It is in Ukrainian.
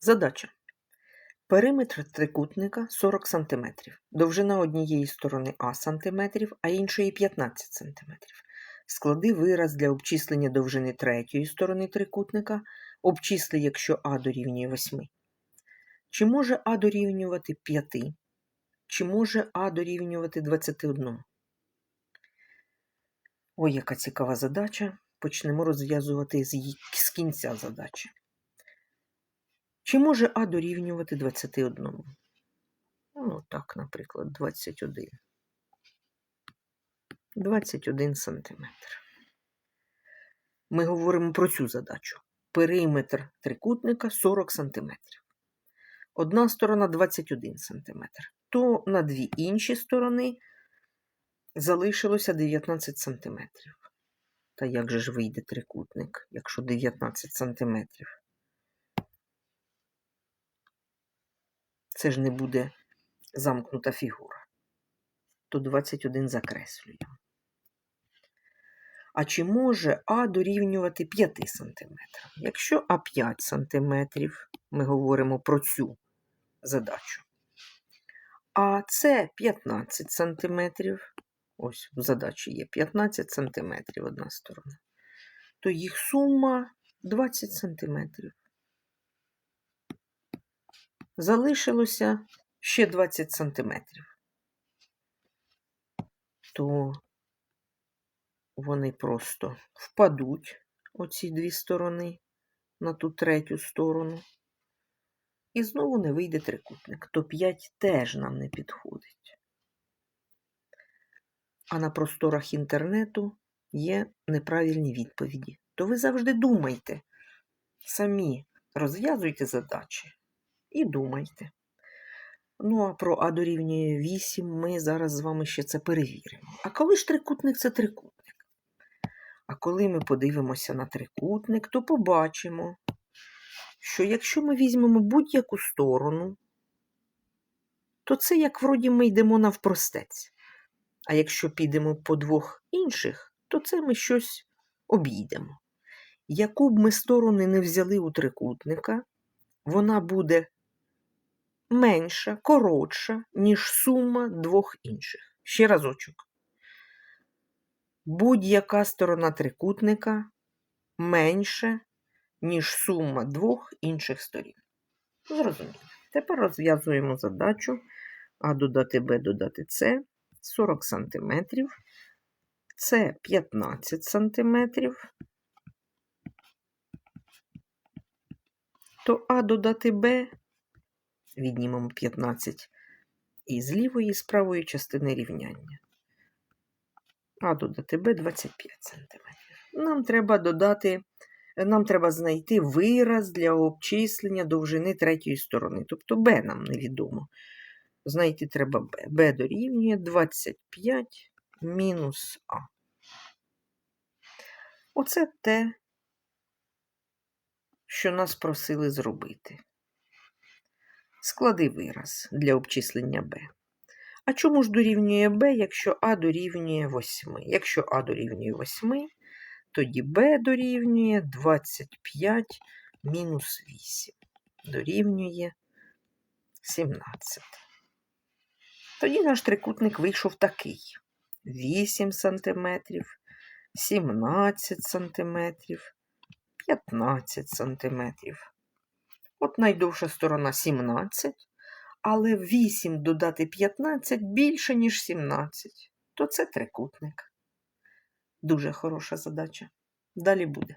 Задача. Периметр трикутника 40 см. Довжина однієї сторони А см, а іншої 15 см. Склади вираз для обчислення довжини третьої сторони трикутника. Обчисли, якщо А дорівнює 8. Чи може А дорівнювати 5? Чи може А дорівнювати 21? Ой, яка цікава задача. Почнемо розв'язувати з, кінця задачі. Чи може А дорівнювати 21? Ну, так, наприклад, 21. 21 сантиметр. Ми говоримо про цю задачу. Периметр трикутника 40 сантиметрів. Одна сторона 21 сантиметр. То на дві інші сторони залишилося 19 сантиметрів. Та як же ж вийде трикутник, якщо 19 сантиметрів? Це ж не буде замкнута фігура. То 21 закреслюємо. А чи може А дорівнювати 5 см? Якщо А 5 см, ми говоримо про цю задачу. А С 15 см, ось в задачі є 15 см одна сторона, то їх сума 20 см. Залишилося ще 20 см. То вони просто впадуть, оці дві сторони, на ту третю сторону. І знову не вийде трикутник. То 5 теж нам не підходить. А на просторах інтернету є неправильні відповіді. То ви завжди думайте, самі розв'язуйте задачі і думайте. Ну, а про А дорівнює 8 ми зараз з вами ще це перевіримо. А коли ж трикутник це трикутник? А коли ми подивимося на трикутник, то побачимо, що якщо ми візьмемо будь-яку сторону, то це як вроді ми йдемо навпростець. А якщо підемо по двох інших, то це ми щось обійдемо. Яку б ми сторону не взяли у трикутника, вона буде менша, коротша, ніж сума двох інших. Ще разочок. Будь-яка сторона трикутника менше, ніж сума двох інших сторін. Зрозуміло. Тепер розв'язуємо задачу А додати Б додати С 40 см, С 15 см, то А додати Б віднімемо 15 із лівої і з правої частини рівняння. А додати Б 25 см. Нам треба додати, нам треба знайти вираз для обчислення довжини третьої сторони. Тобто Б нам невідомо. Знайти треба Б. Б дорівнює 25 мінус А. Оце те, що нас просили зробити. Склади вираз для обчислення b. А чому ж дорівнює b, якщо а дорівнює 8? Якщо а дорівнює 8, тоді b дорівнює 25 мінус 8. Дорівнює 17. Тоді наш трикутник вийшов такий: 8 см, 17 см, 15 см. От найдовша сторона 17, але 8 додати 15 більше, ніж 17. То це трикутник. Дуже хороша задача. Далі буде.